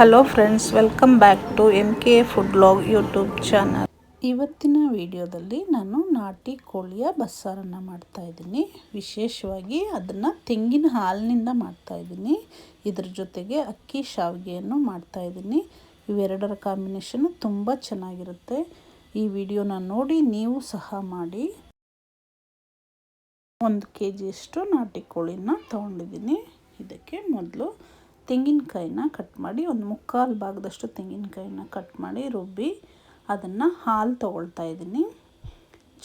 Hello friends welcome back to M K food blog YouTube channel ಇವತ್ತಿನ ವಿಡಿಯೋದಲ್ಲಿ ನಾನು ನಾಟಿ ಕೋಳಿಯ ಬಸ್ಸಾರನ್ನು ಮಾಡ್ತಾಯಿದ್ದೀನಿ ವಿಶೇಷವಾಗಿ ಅದನ್ನು ತೆಂಗಿನ ಹಾಲಿನಿಂದ ಮಾಡ್ತಾಯಿದ್ದೀನಿ ಇದ್ರ ಜೊತೆಗೆ ಅಕ್ಕಿ ಶಾವಿಗೆಯನ್ನು ಮಾಡ್ತಾಯಿದ್ದೀನಿ ಇವೆರಡರ ಕಾಂಬಿನೇಷನ್ನು ತುಂಬ ಚೆನ್ನಾಗಿರುತ್ತೆ. ಈ ವಿಡಿಯೋನ ನೋಡಿ ನೀವು ಸಹ ಮಾಡಿ. ಒಂದು ಕೆ ಜಿಯಷ್ಟು ನಾಟಿ ಕೋಳಿನ ತೊಗೊಂಡಿದ್ದೀನಿ. ಇದಕ್ಕೆ ಮೊದಲು ತೆಂಗಿನಕಾಯಿನ ಕಟ್ ಮಾಡಿ, ಒಂದು ಮುಕ್ಕಾಲು ಭಾಗದಷ್ಟು ತೆಂಗಿನಕಾಯಿನ ಕಟ್ ಮಾಡಿ ರುಬ್ಬಿ, ಅದನ್ನು ಹಾಲು ತೊಗೊಳ್ತಾ ಇದ್ದೀನಿ.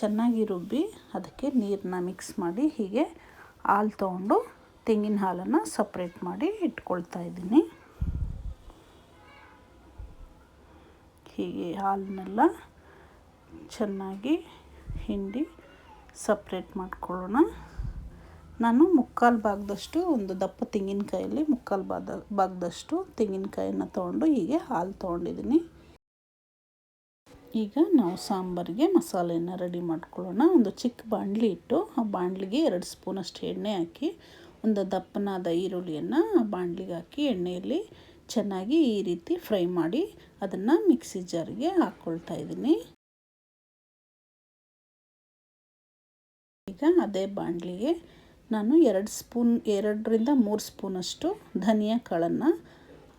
ಚೆನ್ನಾಗಿ ರುಬ್ಬಿ ಅದಕ್ಕೆ ನೀರನ್ನ ಮಿಕ್ಸ್ ಮಾಡಿ, ಹೀಗೆ ಹಾಲು ತೊಗೊಂಡು ತೆಂಗಿನ ಹಾಲನ್ನು ಸಪ್ರೇಟ್ ಮಾಡಿ ಇಟ್ಕೊಳ್ತಾ ಇದ್ದೀನಿ. ಹೀಗೆ ಹಾಲನ್ನೆಲ್ಲ ಚೆನ್ನಾಗಿ ಹಿಂಡಿ ಸಪ್ರೇಟ್ ಮಾಡ್ಕೊಳ್ಳೋಣ. ನಾನು ಮುಕ್ಕಾಲು ಭಾಗದಷ್ಟು ಒಂದು ದಪ್ಪ ತೆಂಗಿನಕಾಯಲ್ಲಿ ಮುಕ್ಕಾಲು ಭಾಗ ಭಾಗದಷ್ಟು ತೆಂಗಿನಕಾಯಿನ ತೊಗೊಂಡು ಹೀಗೆ ಹಾಲು ತೊಗೊಂಡಿದ್ದೀನಿ. ಈಗ ನಾವು ಸಾಂಬಾರಿಗೆ ಮಸಾಲೆಯನ್ನು ರೆಡಿ ಮಾಡ್ಕೊಳ್ಳೋಣ. ಒಂದು ಚಿಕ್ಕ ಬಾಣಲಿ ಇಟ್ಟು ಆ ಬಾಣಲಿಗೆ ಎರಡು ಸ್ಪೂನಷ್ಟು ಎಣ್ಣೆ ಹಾಕಿ, ಒಂದು ದಪ್ಪನಾದ ಈರುಳ್ಳಿಯನ್ನು ಆ ಬಾಣಲಿಗೆ ಹಾಕಿ ಎಣ್ಣೆಯಲ್ಲಿ ಚೆನ್ನಾಗಿ ಈ ರೀತಿ ಫ್ರೈ ಮಾಡಿ ಅದನ್ನು ಮಿಕ್ಸಿ ಜಾರಿಗೆ ಹಾಕ್ಕೊಳ್ತಾ ಇದ್ದೀನಿ. ಈಗ ಅದೇ ಬಾಣಲಿಗೆ ನಾನು ಎರಡು ಸ್ಪೂನ್, ಎರಡರಿಂದ ಮೂರು ಸ್ಪೂನಷ್ಟು ಧನಿಯಾ ಕಾಳನ್ನು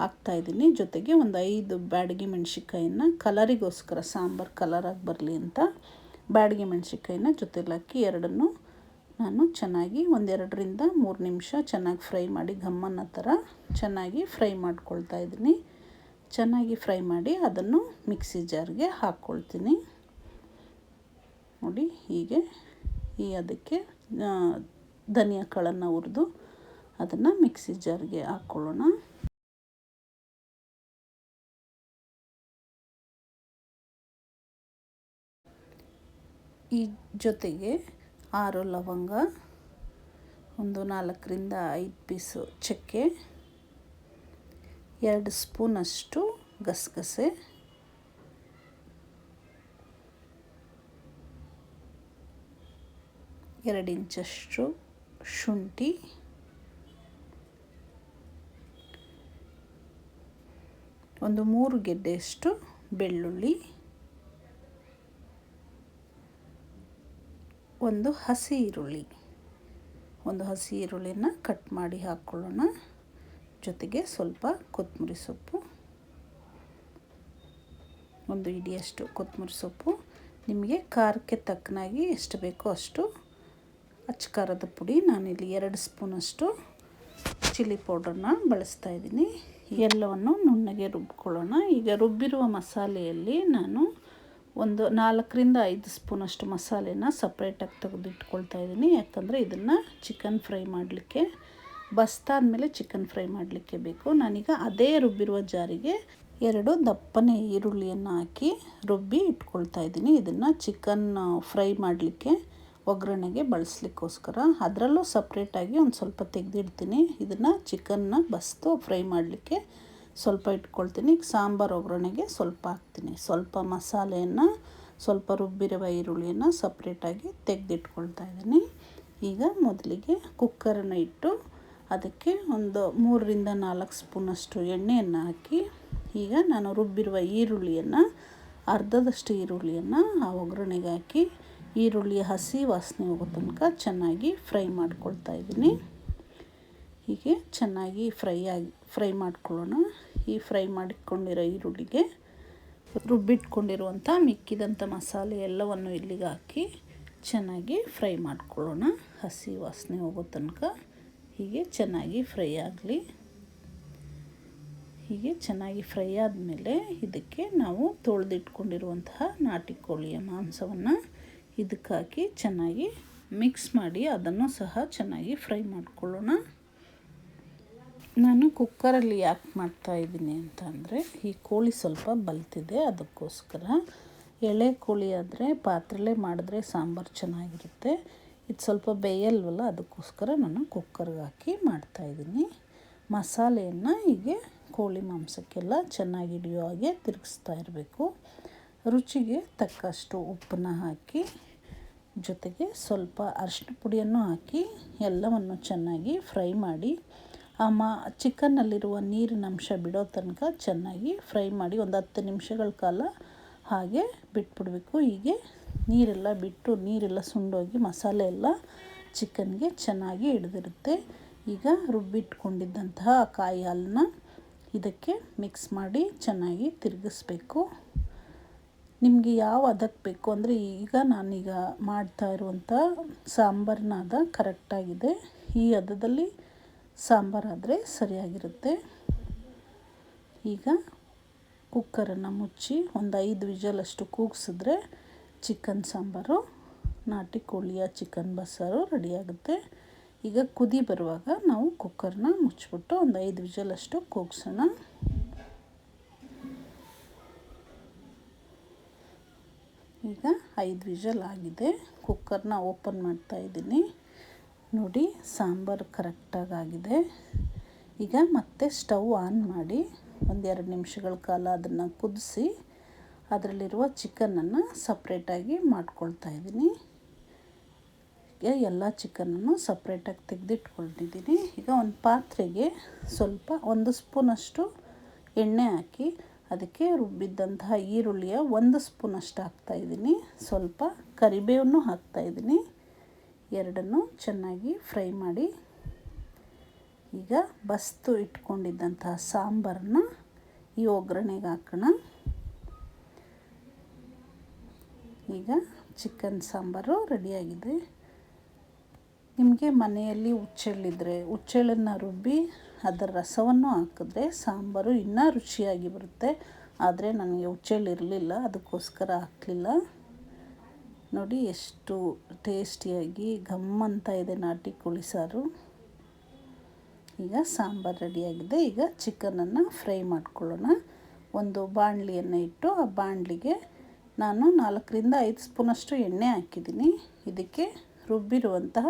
ಹಾಕ್ತಾಯಿದ್ದೀನಿ ಜೊತೆಗೆ ಒಂದು ಐದು ಬ್ಯಾಡಗಿ ಮೆಣಸಿಕಾಯಿನ ಕಲರಿಗೋಸ್ಕರ, ಸಾಂಬಾರು ಕಲರಾಗಿ ಬರಲಿ ಅಂತ ಬ್ಯಾಡಗಿ ಮೆಣಸಿನ್ಕಾಯಿನ ಜೊತೆಲಿ ಹಾಕಿ ಎರಡನ್ನು ನಾನು ಚೆನ್ನಾಗಿ ಒಂದೆರಡರಿಂದ ಮೂರು ನಿಮಿಷ ಚೆನ್ನಾಗಿ ಫ್ರೈ ಮಾಡಿ ಘಮ್ಮನ ಥರ ಚೆನ್ನಾಗಿ ಫ್ರೈ ಮಾಡ್ಕೊಳ್ತಾ ಇದ್ದೀನಿ. ಚೆನ್ನಾಗಿ ಫ್ರೈ ಮಾಡಿ ಅದನ್ನು ಮಿಕ್ಸಿ ಜಾರ್ಗೆ ಹಾಕ್ಕೊಳ್ತೀನಿ. ನೋಡಿ ಹೀಗೆ ಈ ಅದಕ್ಕೆ ಧನಿಯಾ ಕಾಳನ್ನು ಹುರಿದು ಅದನ್ನು ಮಿಕ್ಸಿ ಜಾರ್ಗೆ ಹಾಕ್ಕೊಳ್ಳೋಣ ಈ ಜೊತೆಗೆ ಆರು ಲವಂಗ, ಒಂದು ನಾಲ್ಕರಿಂದ ಐದು ಪೀಸು ಚಕ್ಕೆ, ಎರಡು ಸ್ಪೂನಷ್ಟು ಗಸಗಸೆ, ಎರಡು ಇಂಚಷ್ಟು ಶುಂಠಿ. ಒಂದು ಮೂರು ಗೆಡ್ಡೆಯಷ್ಟು ಬೆಳ್ಳುಳ್ಳಿ. ಒಂದು ಹಸಿ ಈರುಳ್ಳಿ. ಒಂದು ಹಸಿ ಈರುಳ್ಳಿನ ಕಟ್ ಮಾಡಿ ಹಾಕ್ಕೊಳ್ಳೋಣ ಜೊತೆಗೆ ಸ್ವಲ್ಪ ಕೊತ್ತಂಬರಿ ಸೊಪ್ಪು. ಒಂದು ಇಡಿಯಷ್ಟು ಕೊತ್ತಂಬರಿ ಸೊಪ್ಪು. ನಿಮಗೆ ಖಾರಕ್ಕೆ ತಕ್ಕನಾಗಿ ಎಷ್ಟು ಬೇಕೋ ಅಷ್ಟು ಅಚ್ಚ ಖಾರದ ಪುಡಿ. ನಾನಿಲ್ಲಿ ಎರಡು ಸ್ಪೂನಷ್ಟು ಚಿಲ್ಲಿ ಪೌಡ್ರನ್ನ ಬಳಸ್ತಾ ಇದ್ದೀನಿ. ಎಲ್ಲವನ್ನು ನುಣ್ಣಗೆ ರುಬ್ಕೊಳ್ಳೋಣ. ಈಗ ರುಬ್ಬಿರುವ ಮಸಾಲೆಯಲ್ಲಿ ನಾನು ಒಂದು ನಾಲ್ಕರಿಂದ ಐದು ಸ್ಪೂನಷ್ಟು ಮಸಾಲೆನ ಸಪ್ರೇಟಾಗಿ ತೆಗೆದಿಟ್ಕೊಳ್ತಾ ಇದ್ದೀನಿ. ಯಾಕಂದರೆ ಇದನ್ನು ಚಿಕನ್ ಫ್ರೈ ಮಾಡಲಿಕ್ಕೆ ಬಸ್ತಾದಮೇಲೆ ಚಿಕನ್ ಫ್ರೈ ಮಾಡಲಿಕ್ಕೆ ಬೇಕು. ನಾನೀಗ ಅದೇ ರುಬ್ಬಿರುವ ಜಾರಿಗೆ ಎರಡು ದಪ್ಪನೆ ಈರುಳ್ಳಿಯನ್ನು ಹಾಕಿ ರುಬ್ಬಿ ಇಟ್ಕೊಳ್ತಾ ಇದ್ದೀನಿ. ಇದನ್ನು ಚಿಕನ್ ಫ್ರೈ ಮಾಡಲಿಕ್ಕೆ ಒಗ್ಗರಣೆಗೆ ಬಳಸಲಿಕ್ಕೋಸ್ಕರ ಅದರಲ್ಲೂ ಸಪ್ರೇಟಾಗಿ ಒಂದು ಸ್ವಲ್ಪ ತೆಗೆದಿಡ್ತೀನಿ. ಇದನ್ನು ಚಿಕನ್ನ ಬಸ್ತು ಫ್ರೈ ಮಾಡಲಿಕ್ಕೆ ಸ್ವಲ್ಪ ಇಟ್ಕೊಳ್ತೀನಿ. ಸಾಂಬಾರು ಒಗ್ಗರಣೆಗೆ ಸ್ವಲ್ಪ ಹಾಕ್ತೀನಿ. ಸ್ವಲ್ಪ ಮಸಾಲೆಯನ್ನು, ಸ್ವಲ್ಪ ರುಬ್ಬಿರುವ ಈರುಳ್ಳಿಯನ್ನು ಸಪ್ರೇಟಾಗಿ ತೆಗೆದಿಟ್ಕೊಳ್ತಾ ಇದ್ದೀನಿ. ಈಗ ಮೊದಲಿಗೆ ಕುಕ್ಕರನ್ನು ಇಟ್ಟು ಅದಕ್ಕೆ ಒಂದು ಮೂರರಿಂದ ನಾಲ್ಕು ಸ್ಪೂನಷ್ಟು ಎಣ್ಣೆಯನ್ನು ಹಾಕಿ, ಈಗ ನಾನು ರುಬ್ಬಿರುವ ಈರುಳ್ಳಿಯನ್ನು, ಅರ್ಧದಷ್ಟು ಈರುಳ್ಳಿಯನ್ನು ಆ ಒಗ್ಗರಣೆಗೆ ಹಾಕಿ ಈರುಳ್ಳಿಯ ಹಸಿ ವಾಸನೆ ಹೋಗೋ ತನಕ ಚೆನ್ನಾಗಿ ಫ್ರೈ ಮಾಡ್ಕೊಳ್ತಾ ಇದ್ದೀನಿ. ಹೀಗೆ ಚೆನ್ನಾಗಿ ಫ್ರೈ ಆಗಿ, ಫ್ರೈ ಮಾಡ್ಕೊಳ್ಳೋಣ. ಈ ಫ್ರೈ ಮಾಡಿಕೊಂಡಿರೋ ಈರುಳ್ಳಿಗೆ ರುಬ್ಬಿಟ್ಕೊಂಡಿರುವಂಥ ಮಿಕ್ಕಿದಂಥ ಮಸಾಲೆ ಎಲ್ಲವನ್ನು ಇಲ್ಲಿಗೆ ಹಾಕಿ ಚೆನ್ನಾಗಿ ಫ್ರೈ ಮಾಡ್ಕೊಳ್ಳೋಣ. ಹಸಿ ವಾಸನೆ ಹೋಗೋ ತನಕ ಹೀಗೆ ಚೆನ್ನಾಗಿ ಫ್ರೈ ಆಗಲಿ. ಹೀಗೆ ಚೆನ್ನಾಗಿ ಫ್ರೈ ಆದಮೇಲೆ ಇದಕ್ಕೆ ನಾವು ತೊಳೆದಿಟ್ಕೊಂಡಿರುವಂತಹ ನಾಟಿ ಕೋಳಿಯ ಮಾಂಸವನ್ನು ಇದಕ್ಕೆ ಹಾಕಿ ಚೆನ್ನಾಗಿ ಮಿಕ್ಸ್ ಮಾಡಿ ಅದನ್ನು ಸಹ ಚೆನ್ನಾಗಿ ಫ್ರೈ ಮಾಡ್ಕೊಳ್ಳೋಣ. ನಾನು ಕುಕ್ಕರಲ್ಲಿ ಯಾಕೆ ಮಾಡ್ತಾ ಇದ್ದೀನಿ ಅಂತ ಅಂದರೆ, ಈ ಕೋಳಿ ಸ್ವಲ್ಪ ಬಲ್ತಿದೆ, ಅದಕ್ಕೋಸ್ಕರ. ಎಳೆ ಕೋಳಿ ಆದರೆ ಪಾತ್ರೆಲೇ ಮಾಡಿದ್ರೆ ಸಾಂಬಾರು ಚೆನ್ನಾಗಿರುತ್ತೆ. ಇದು ಸ್ವಲ್ಪ ಬೇಯಲ್ವಲ್ಲ, ಅದಕ್ಕೋಸ್ಕರ ನಾನು ಕುಕ್ಕರ್ಗೆ ಹಾಕಿ ಮಾಡ್ತಾಯಿದ್ದೀನಿ ಮಸಾಲೆಯನ್ನು ಹೀಗೆ ಕೋಳಿ ಮಾಂಸಕ್ಕೆಲ್ಲ ಚೆನ್ನಾಗಿ ಹಿಡಿಯೋ ಹಾಗೆ ತಿರುಗಿಸ್ತಾ ಇರಬೇಕು. ರುಚಿಗೆ ತಕ್ಕಷ್ಟು ಉಪ್ಪನ್ನ ಹಾಕಿ, ಜೊತೆಗೆ ಸ್ವಲ್ಪ ಅರಿಶಿನ ಪುಡಿಯನ್ನು ಹಾಕಿ, ಎಲ್ಲವನ್ನು ಚೆನ್ನಾಗಿ ಫ್ರೈ ಮಾಡಿ, ಆ ಮಾ, ಚಿಕನ್ನಲ್ಲಿರುವ ನೀರಿನ ಅಂಶ ಬಿಡೋ ತನಕ ಚೆನ್ನಾಗಿ ಫ್ರೈ ಮಾಡಿ ಒಂದು ಹತ್ತು ನಿಮಿಷಗಳ ಕಾಲ ಹಾಗೆ ಬಿಟ್ಬಿಡಬೇಕು. ಹೀಗೆ ನೀರೆಲ್ಲ ಬಿಟ್ಟು ನೀರೆಲ್ಲ ಸುಂಡೋಗಿ ಮಸಾಲೆ ಎಲ್ಲ ಚಿಕನ್ಗೆ ಚೆನ್ನಾಗಿ ಹಿಡಿದಿರುತ್ತೆ. ಈಗ ರುಬ್ಬಿಟ್ಕೊಂಡಿದ್ದಂತಹ ಕಾಯಿ ಹಾಲನ್ನ ಇದಕ್ಕೆ ಮಿಕ್ಸ್ ಮಾಡಿ ಚೆನ್ನಾಗಿ ತಿರುಗಿಸ್ಬೇಕು. ನಿಮಗೆ ಯಾವ ಅದಕ್ಕೆ ಬೇಕು? ಅಂದರೆ ಈಗ ನಾನೀಗ ಮಾಡ್ತಾ ಇರುವಂಥ ಸಾಂಬಾರಿನ ಹದ ಕರೆಕ್ಟಾಗಿದೆ ಈ ಹದದಲ್ಲಿ ಸಾಂಬಾರಾದರೆ ಸರಿಯಾಗಿರುತ್ತೆ. ಈಗ ಕುಕ್ಕರನ್ನು ಮುಚ್ಚಿ ಒಂದು ಐದು ವಿಜಲಷ್ಟು ಕೂಗಿಸಿದ್ರೆ ಚಿಕನ್ ಸಾಂಬಾರು, ನಾಟಿ ಕೋಳಿಯ ಚಿಕನ್ ಬಸ್ಸಾರು ರೆಡಿಯಾಗುತ್ತೆ ಈಗ ಕುದಿ ಬರುವಾಗ ನಾವು ಕುಕ್ಕರ್ನ ಮುಚ್ಚಿಬಿಟ್ಟು ಒಂದು ಐದು ವಿಜಲಷ್ಟು ಕೂಗಿಸೋಣ. ಈಗ ಐದು ವಿಷಲ್ ಆಗಿದೆ. ಕುಕ್ಕರ್ನ ಓಪನ್ ಮಾಡ್ತಾ ಇದ್ದೀನಿ. ನೋಡಿ, ಸಾಂಬಾರು ಕರೆಕ್ಟಾಗಿ ಆಗಿದೆ. ಈಗ ಮತ್ತೆ ಸ್ಟವ್ ಆನ್ ಮಾಡಿ ಒಂದೆರಡು ನಿಮಿಷಗಳ ಕಾಲ ಅದನ್ನು ಕುದಿಸಿ ಅದರಲ್ಲಿರುವ ಚಿಕನನ್ನು ಸಪ್ರೇಟಾಗಿ ಮಾಡ್ಕೊಳ್ತಾ ಇದ್ದೀನಿ. ಈಗ ಎಲ್ಲ ಚಿಕನನ್ನು ಸಪ್ರೇಟಾಗಿ ತೆಗೆದಿಟ್ಕೊಂಡಿದ್ದೀನಿ. ಈಗ ಒಂದು ಪಾತ್ರೆಗೆ ಸ್ವಲ್ಪ ಒಂದು ಸ್ಪೂನಷ್ಟು ಎಣ್ಣೆ ಹಾಕಿ ಅದಕ್ಕೆ ರುಬ್ಬಿದ್ದಂತಹ ಈರುಳ್ಳಿಯ ಒಂದು ಸ್ಪೂನಷ್ಟು ಹಾಕ್ತಾಯಿದ್ದೀನಿ ಸ್ವಲ್ಪ ಕರಿಬೇವನ್ನು ಹಾಕ್ತಾಯಿದ್ದೀನಿ ಎರಡನ್ನು ಚೆನ್ನಾಗಿ ಫ್ರೈ ಮಾಡಿ. ಈಗ ಬಸ್ತು ಇಟ್ಕೊಂಡಿದ್ದಂತಹ ಸಾಂಬಾರನ್ನ ಈ ಒಗ್ಗರಣೆಗೆ ಹಾಕೋಣ. ಈಗ ಚಿಕನ್ ಸಾಂಬಾರು ರೆಡಿಯಾಗಿದೆ. ನಿಮಗೆ ಮನೆಯಲ್ಲಿ ಹುಚ್ಚೆಳ್ಳಿದ್ರೆ ಹುಚ್ಚೆಳ್ಳನ್ನು ರುಬ್ಬಿ ಅದರ ರಸವನ್ನು ಹಾಕಿದ್ರೆ ಸಾಂಬಾರು ಇನ್ನೂ ರುಚಿಯಾಗಿ ಬರುತ್ತೆ. ಆದರೆ ನನಗೆ ಹುಚ್ಚೆಳ್ಳಿರಲಿಲ್ಲ ಅದಕ್ಕೋಸ್ಕರ ಹಾಕಲಿಲ್ಲ. ನೋಡಿ ಎಷ್ಟು ಟೇಸ್ಟಿಯಾಗಿ ಘಮ್ ಅಂತ ಇದೆ ನಾಟಿ ಕೋಳಿ ಸಾರು. ಈಗ ಸಾಂಬಾರು ರೆಡಿಯಾಗಿದೆ. ಈಗ ಚಿಕನನ್ನು ಫ್ರೈ ಮಾಡ್ಕೊಳ್ಳೋಣ. ಒಂದು ಬಾಣಲಿಯನ್ನು ಇಟ್ಟು ಆ ಬಾಣಲಿಗೆ ನಾನು ನಾಲ್ಕರಿಂದ ಐದು ಸ್ಪೂನಷ್ಟು ಎಣ್ಣೆ ಹಾಕಿದ್ದೀನಿ. ಇದಕ್ಕೆ ರುಬ್ಬಿರುವಂತಹ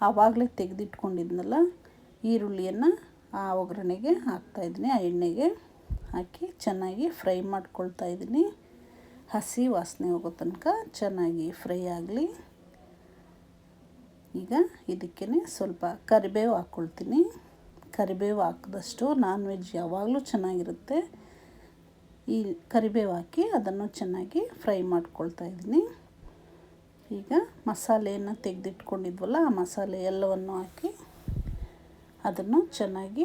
ಆವಾಗಲೇ ತೆಗೆದಿಟ್ಕೊಂಡಿದ್ನಲ್ಲ, ಈರುಳ್ಳಿಯನ್ನು ಆ ಒಗ್ಗರಣೆಗೆ ಹಾಕ್ತಾಯಿದ್ದೀನಿ ಆ ಎಣ್ಣೆಗೆ ಹಾಕಿ ಚೆನ್ನಾಗಿ ಫ್ರೈ ಮಾಡ್ಕೊಳ್ತಾ ಇದ್ದೀನಿ. ಹಸಿ ವಾಸನೆ ಹೋಗೋ ತನಕ ಚೆನ್ನಾಗಿ ಫ್ರೈ ಆಗಲಿ. ಈಗ ಇದಕ್ಕೇ ಸ್ವಲ್ಪ ಕರಿಬೇವು ಹಾಕ್ಕೊಳ್ತೀನಿ. ಕರಿಬೇವು ಹಾಕಿದಷ್ಟು ನಾನ್ ವೆಜ್ ಯಾವಾಗಲೂ ಚೆನ್ನಾಗಿರುತ್ತೆ. ಈ ಕರಿಬೇವು ಹಾಕಿ ಅದನ್ನು ಚೆನ್ನಾಗಿ ಫ್ರೈ ಮಾಡ್ಕೊಳ್ತಾ ಇದ್ದೀನಿ. ಈಗ ಮಸಾಲೆಯನ್ನು ತೆಗೆದಿಟ್ಕೊಂಡಿದ್ವಲ್ಲ, ಆ ಮಸಾಲೆ ಎಲ್ಲವನ್ನು ಹಾಕಿ ಅದನ್ನು ಚೆನ್ನಾಗಿ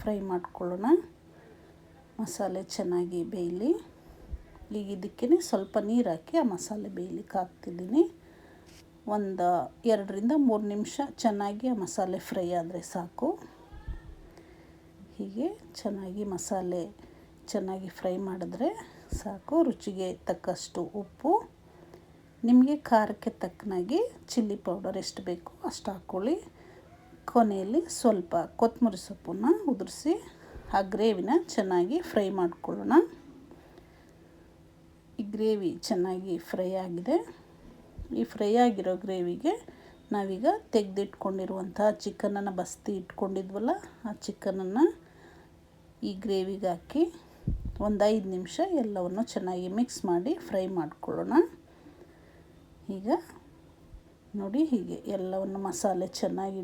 ಫ್ರೈ ಮಾಡ್ಕೊಳ್ಳೋಣ. ಮಸಾಲೆ ಚೆನ್ನಾಗಿ ಬೇಯಲಿ. ಈಗ ಇದಕ್ಕೇ ಸ್ವಲ್ಪ ನೀರು ಹಾಕಿ ಆ ಮಸಾಲೆ ಬೇಯಲಿಕ್ಕೆ ಹಾಕ್ತಿದ್ದೀನಿ. ಒಂದು ಎರಡರಿಂದ ಮೂರು ನಿಮಿಷ ಚೆನ್ನಾಗಿ ಆ ಮಸಾಲೆ ಫ್ರೈ ಆದರೆ ಸಾಕು. ಹೀಗೆ ಚೆನ್ನಾಗಿ ಮಸಾಲೆ ಚೆನ್ನಾಗಿ ಫ್ರೈ ಮಾಡಿದ್ರೆ ಸಾಕು. ರುಚಿಗೆ ತಕ್ಕಷ್ಟು ಉಪ್ಪು. ನಿಮಗೆ ಖಾರಕ್ಕೆ ತಕ್ಕನಾಗಿ ಚಿಲ್ಲಿ ಪೌಡರ್ ಎಷ್ಟು ಬೇಕು ಅಷ್ಟು ಹಾಕ್ಕೊಳ್ಳಿ. ಕೊನೆಯಲ್ಲಿ ಸ್ವಲ್ಪ ಕೊತ್ತಂಬರಿ ಸೊಪ್ಪನ್ನು ಉದುರಿಸಿ ಆ ಗ್ರೇವಿನ ಚೆನ್ನಾಗಿ ಫ್ರೈ ಮಾಡಿಕೊಳ್ಳೋಣ. ಈ ಗ್ರೇವಿ ಚೆನ್ನಾಗಿ ಫ್ರೈ ಆಗಿದೆ. ಈ ಫ್ರೈ ಆಗಿರೋ ಗ್ರೇವಿಗೆ ನಾವೀಗ ತೆಗೆದಿಟ್ಕೊಂಡಿರುವಂತಹ ಚಿಕನನ್ನು ಬಸ್ತಿ ಇಟ್ಕೊಂಡಿದ್ವಲ್ಲ, ಆ ಚಿಕನನ್ನು ಈ ಗ್ರೇವಿಗೆ ಹಾಕಿ ಒಂದು ಐದು ನಿಮಿಷ ಎಲ್ಲವನ್ನು ಚೆನ್ನಾಗಿ ಮಿಕ್ಸ್ ಮಾಡಿ ಫ್ರೈ ಮಾಡ್ಕೊಳ್ಳೋಣ. ಈಗ ನೋಡಿ ಹೀಗೆ ಎಲ್ಲವನ್ನು ಮಸಾಲೆ ಚೆನ್ನಾಗಿ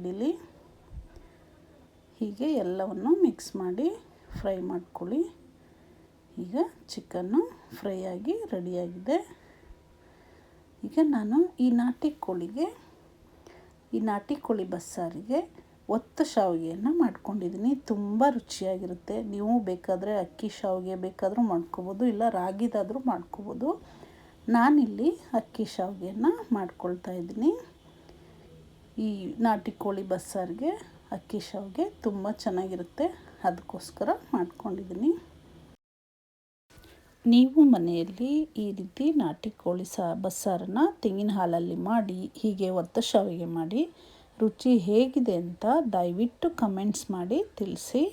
ಹೀಗೆ ಎಲ್ಲವನ್ನು ಮಿಕ್ಸ್ ಮಾಡಿ ಫ್ರೈ ಮಾಡ್ಕೊಳ್ಳಿ. ಈಗ ಚಿಕನ್ನು ಫ್ರೈ ಆಗಿ ರೆಡಿಯಾಗಿದೆ ಈಗ ನಾನು ಈ ನಾಟಿ ಕೋಳಿಗೆ, ಈ ನಾಟಿ ಕೋಳಿ ಬಸ್ಸಾರಿಗೆ ಒತ್ತು ಶಾವಿಗೆಯನ್ನು ಮಾಡ್ಕೊಂಡಿದ್ದೀನಿ. ತುಂಬ ರುಚಿಯಾಗಿರುತ್ತೆ. ನೀವು ಬೇಕಾದರೆ ಅಕ್ಕಿ ಶಾವಿಗೆ ಬೇಕಾದರೂ ಮಾಡ್ಕೋಬೋದು, ಇಲ್ಲ ರಾಗಿದಾದರೂ ಮಾಡ್ಕೋಬೋದು. ನಾನಿಲ್ಲಿ ಅಕ್ಕಿ ಶಾವಿಗೆಯನ್ನು ಮಾಡ್ಕೊಳ್ತಾ ಇದ್ದೀನಿ. ಈ ನಾಟಿ ಕೋಳಿ ಬಸ್ಸಾರಿಗೆ ಅಕ್ಕಿ ಶಾವಿಗೆ ತುಂಬ ಚೆನ್ನಾಗಿರುತ್ತೆ. ಅದಕ್ಕೋಸ್ಕರ ಮಾಡ್ಕೊಂಡಿದ್ದೀನಿ. ನೀವು ಮನೆಯಲ್ಲಿ ಈ ರೀತಿ ನಾಟಿ ಕೋಳಿ ಸಾ, ಬಸ್ಸಾರನ್ನು ತೆಂಗಿನ ಹಾಲಲ್ಲಿ ಮಾಡಿ, ಹೀಗೆ ಒತ್ತ ಶಾವಿಗೆ ಮಾಡಿ, ರುಚಿ ಹೇಗಿದೆ ಅಂತ ದಯವಿಟ್ಟು ಕಮೆಂಟ್ಸ್ ಮಾಡಿ ತಿಳಿಸಿ.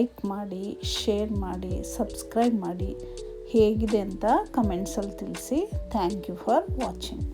ಲೈಕ್ ಮಾಡಿ ಶೇರ್ ಮಾಡಿ ಸಬ್ಸ್ಕ್ರೈಬ್ ಮಾಡಿ ಹೇಗಿದೆ ಅಂತ ಕಮೆಂಟ್ಸಲ್ಲಿ ತಿಳಿಸಿ. Thank you for watching